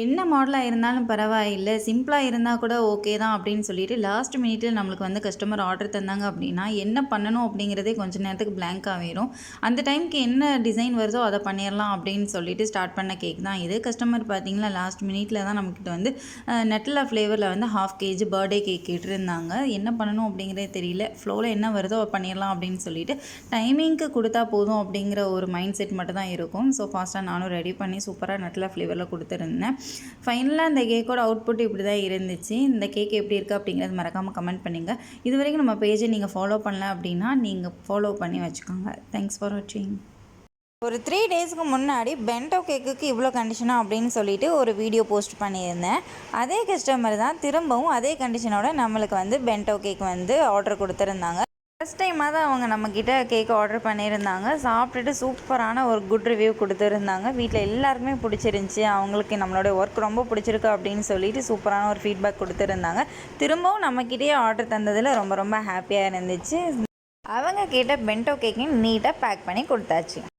என்ன மாடலாக இருந்தாலும் பரவாயில்லை. சிம்பிளாக இருந்தால் கூட ஓகே தான் அப்படின்னு சொல்லிட்டு லாஸ்ட் மினிட்டில் நம்மளுக்கு வந்து கஸ்டமர் ஆர்டர் தந்தாங்க அப்படின்னா என்ன பண்ணணும் அப்படிங்கிறதே கொஞ்ச நேரத்துக்கு பிளாங்க் ஆகிரும் அந்த டைம்க்கு என்ன டிசைன் வருதோ அதை பண்ணிடலாம் அப்படின்னு சொல்லிட்டு ஸ்டார்ட் பண்ண கேக் தான் இது. கஸ்டமர் பார்த்தீங்களா லாஸ்ட் மினிட்டில் தான் நம்மக்கிட்ட வந்து நெட்டில் ஃப்ளேவரில் வந்து ஹாஃப் கேஜி பர்த்டே கேக் கேட்டிருந்தாங்க. என்ன பண்ணணும் அப்படிங்கிறதே தெரியல. ஃப்ளோவில் என்ன வருதோ அதை பண்ணிடலாம் அப்படின்னு சொல்லிட்டு டைமிங்க்கு கொடுத்தா போதும் அப்படிங்கிற ஒரு மைண்ட் செட் மட்டும் தான் இருக்கும். ஸோ ஃபாஸ்ட்டாக நானும் ரெடி பண்ணி சூப்பராக நெட்டில் ஃப்ளேவரில் கொடுத்துருந்தேன். ஃபைனலாக இந்த கேக்கோட அவுட்புட் இப்படி தான் இருந்துச்சு. இந்த கேக் எப்படி இருக்குது அப்படிங்கிறது மறக்காமல் கமெண்ட் பண்ணுங்கள் இது வரைக்கும் நம்ம பேஜை நீங்கள் ஃபாலோ பண்ணல அப்படின்னா நீங்கள் ஃபாலோ பண்ணி வச்சுக்கோங்க. தேங்க்ஸ் ஃபார் வாட்சிங் ஒரு த்ரீ டேஸ்க்கு முன்னாடி பென்டோ கேக்குக்கு இவ்வளோ கண்டிஷனா அப்படின்னு சொல்லிட்டு ஒரு வீடியோ போஸ்ட் பண்ணியிருந்தேன். அதே கஸ்டமர் தான் திரும்பவும் அதே கண்டிஷனோட நம்மளுக்கு வந்து பென்டோ கேக் வந்து ஆர்டர் கொடுத்துருந்தாங்க. ஃபஸ்ட் டைமாக தான் அவங்க நம்மக்கிட்ட கேக் ஆர்டர் பண்ணியிருந்தாங்க. சாப்பிட்டுட்டு சூப்பரான ஒரு குட் ரிவ்யூ கொடுத்துருந்தாங்க. வீட்டில் எல்லாருக்குமே பிடிச்சிருந்துச்சி. அவங்களுக்கு நம்மளோட ஒர்க் ரொம்ப பிடிச்சிருக்கு அப்படின்னு சொல்லிட்டு சூப்பரான ஒரு ஃபீட்பேக் கொடுத்துருந்தாங்க. திரும்பவும் நம்மக்கிட்டேயே ஆர்டர் தந்ததில் ரொம்ப ரொம்ப ஹாப்பியாக இருந்துச்சு. அவங்க கேட்ட பென்டோ கேக்கையும் நீட்டாக பேக் பண்ணி கொடுத்தாச்சு.